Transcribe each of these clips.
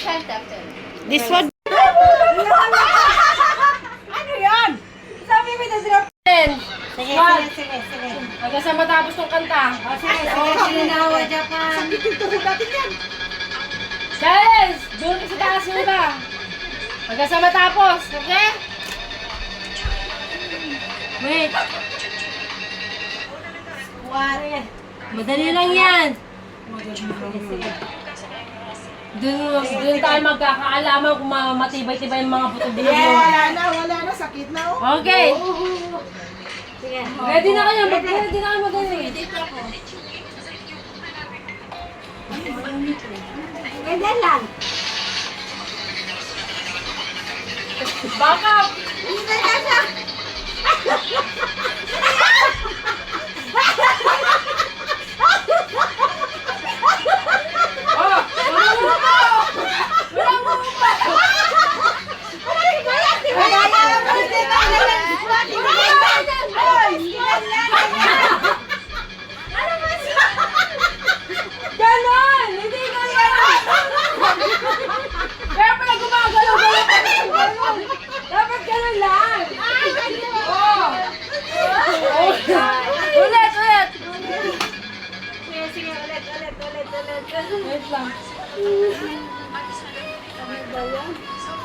This one. Ano yan? Sabi mo na drop. Sige, sige, sige, sige. Hanggang sa matapos ng kanta. O, sige, sige, sininawa dyan pa. Challenge! Doon ka sa taas mo ba? Hanggang sa matapos, okay? Wait. Wari. Madali lang yan. Doon, doon tayo magkakaalaman kung ma- matibay-tibay yung mga buto-buto. Wala na, wala na. Sakit na oh. Okay. Sige. Ready na kayo? Mag- ready na kayo magaling. Ganyan lang. Back up! Oh!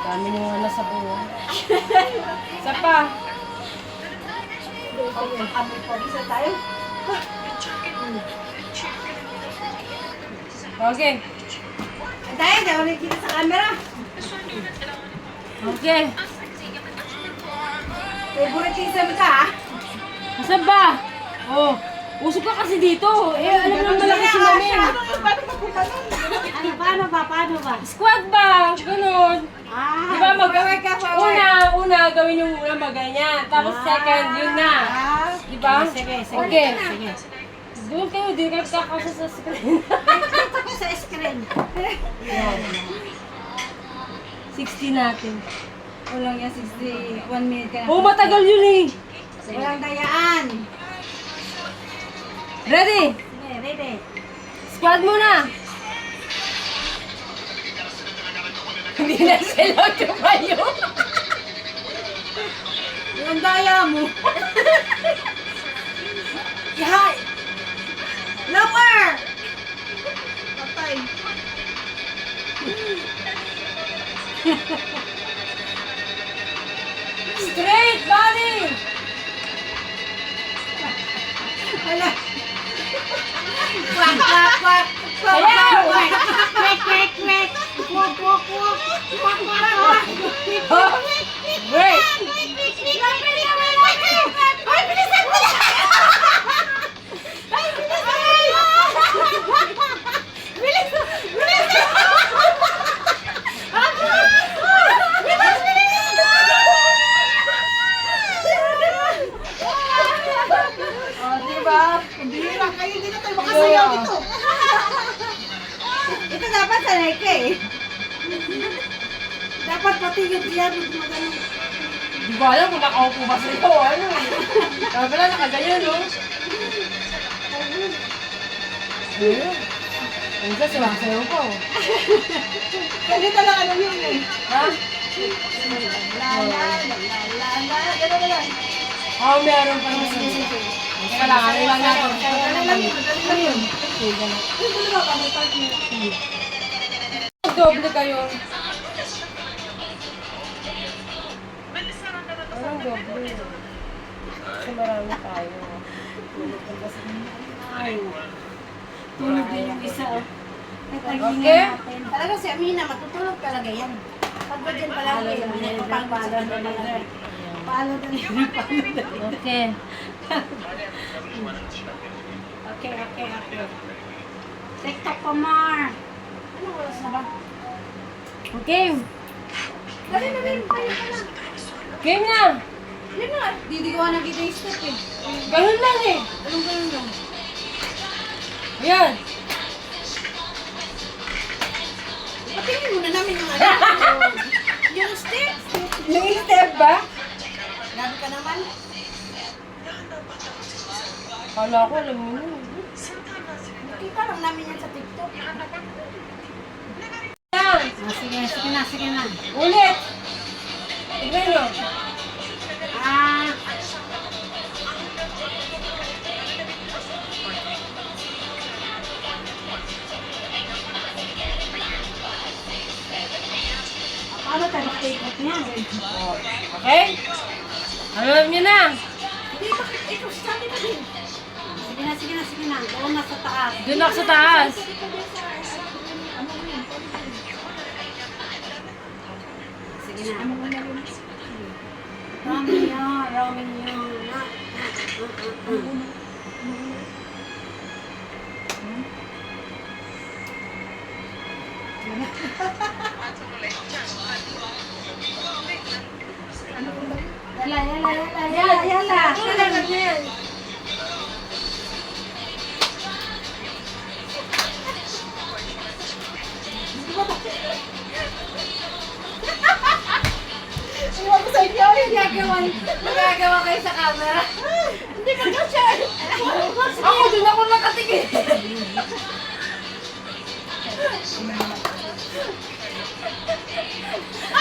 Dami nyo nga nasa buwan. Isa pa. Amoy pa, bisa tayo. Okay. Tayo, daw nakikita sa camera. Okay. Favoritism ka, ha? Nasaan ba? Oh. Usok ka kasi dito. Eh, alam naman malaki si Mami. Paano ka pumanon? Ano, paano ba, paano ba? Squat ba? Ganon. Ah, Di ba mag... forward ka, forward. Una, una, gawin yung una maganyan. Tapos second, yun na. Ah, Di ba? Sige, sige. Okay. Sige. Doon kayo, di kayo kakasa sa screen. Dito ko sa screen. 60 natin. Kulang yan, 61 minute ka na. Oh, matagal yun eh. Walang dayaan. Ready? Sige, ready. Squad muna. Hindi na sila tumayo. Yung daya mo. Yahay! Lower! patay. Straight body. Wala. Quack, quack, quack. Quack, quack, quack. Quack, quack, quack. Oh. Oh, diba? Bihira kayo, hindi na tayo makasayaw dito. Ito dapat sanay ka eh. Dapat pati yung diyan magano. Di ba alam kung nakaupo ba sila o ano eh. Kaya pala nakaganyan, no? Ayun. Minsan sumasayaw pa, oh. Ganito lang ano yun eh. Ha? La la la la la la. Ganun na lang. Oo, meron pa naman. Teka lang, ano lang natin. Ganun lang yun. Ganun lang yun. Doble kayo. Parang doble. Kasi marami tayo. Tulog din yung isa oh. Ay, tagingin Okay? natin. Talaga si Amina, matutulog talaga yan. Pag ba dyan pala ako, sa kanila. Paano na Okay. Okay, okay, okay. TikTok pa. Ano oras na ba? Okay. Dali na rin, tayo ka na. Game na. Yun na, didigawan na kita yung step eh. Ganun lang eh. Anong ganun lang? Ayan. Patingin muna namin yung ano. yung step. Yung step ba? Grabe ka naman. Kala ko, alam mo yun. Nakita lang namin yan sa TikTok. Ah, sige, sige na, sige na. Ulit. Nyo. Ah, paano tayo take out niya? Okay? Alam nyo na. Hindi, bakit ikaw sabi na din? Sige na, sige na, sige na. Doon na sa taas. Doon ako sa taas. Romeo, na, na, na, na, na. Yala, yala, yala, yala, yala. Sa inyo, yung gagawa, magagawa kayo sa camera. Hindi ka ka siya. Ako, doon ako nakatingin.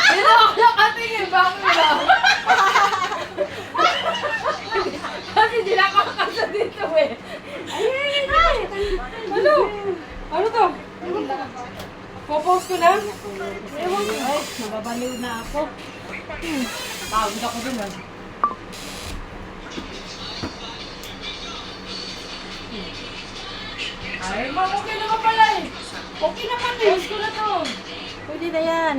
Dito ako nakatingin. Bakit ba? Kasi di na ako makasa dito eh. Ano? Ano to? Popost ko na? Ewan ko. Ay, nababaliw na ako. Pagod ako dun ah. Ay, ma, okay na ka pala eh. Okay na pala. Post ko na to. Pwede na yan.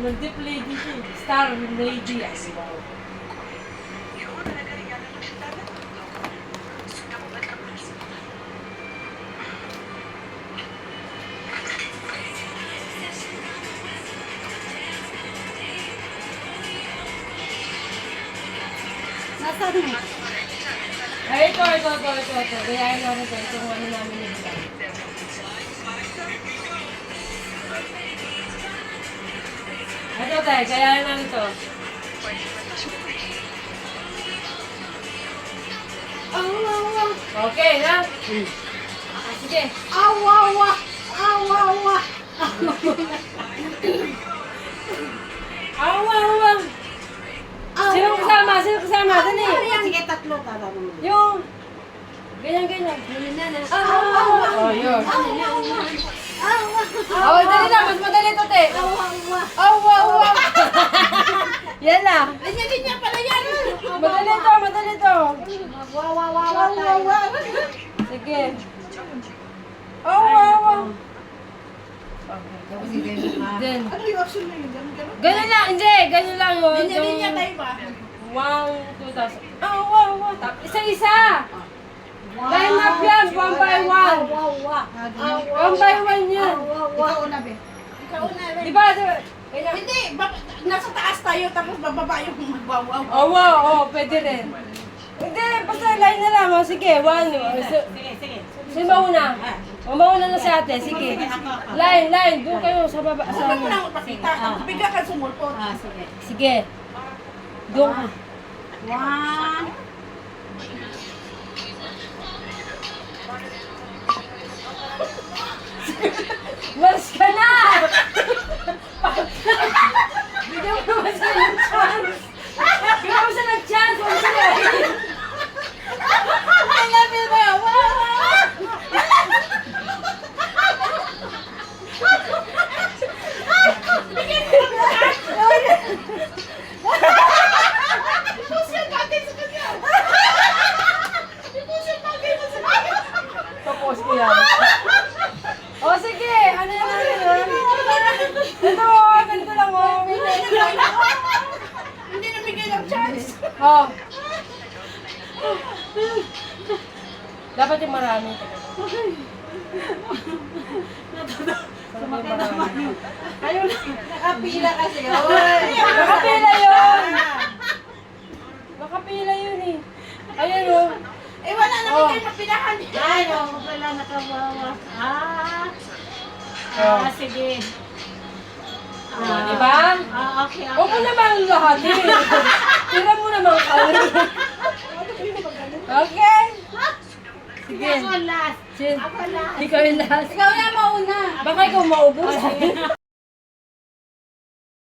Nag-deep lady siya. eh. Star lady. Ay, wow. Ay, ito, ito, ito, ito, ito. Gayahin namin ito. Ito kung ano namin yung bilang. Ito, tayo. Gayahin namin ito. Awa, awa. Okay, na? Ah, sige. Awa, awa. Awa, awa. Awa, awa. Oh, yun. Oh, dali lang. Mas madali ito, te. Awa. Awa, awa. Yan na. Ganyan, ganyan pala yan. Madali to, madali to. Awa, awa. Awa, awa. Sige. Awa, awa. Then, Ano yung action na yun? Ganun, lang, hindi, ganun lang yun. Ganyan, ganyan tayo ba? Two thousand. Awa, awa. Tap- Isa-isa. Line up yan, one by one. Ah. One by one yan. Ikaw una, be. Ikaw na rin. Di ba? di ba? Ganyan. Hindi, bak- nasa taas tayo tapos bababa yung magwawaw. Awa, oh, pwede rin. Hindi, basta line na lang. oh. Sige, one. oh. So- Sige, sige. Sino mauna? O mauna na sa ate, sige. Line, line, doon kayo sa baba. Sa Huwag mo lang ipakita. Bigla ka sumulpot. Ah, sige. Sige. Doon. One. Mas ka na! Bigyan mo naman siya ng chance. Bigyan mo siya ng chance. Huwag siya na. Ang lapit mo yun. Wow! I-push yan natin sa kanya. I-push yan natin sa kanya. Tapos ko yan. O sige, ano yan natin yun? Ito, ganito lang o. Hindi nabigay ng chance. O. Dapat yung marami. Sumakit naman. Ayun, nakapila kasi yun. Nakapila yun! Nakapila yun eh. Ayan o. Eh, wala naman Oh. kayo mapilahan. Ay, ako pala nakawawa. Ah. Ah, sige. Ah, di ba? Ah, okay, Huwag mo naman lahat eh. Tira mo naman kami. Okay? Sige. Ako last. Sige. Ako last. Ikaw yung last. Ikaw na mauna. Baka ikaw maubos.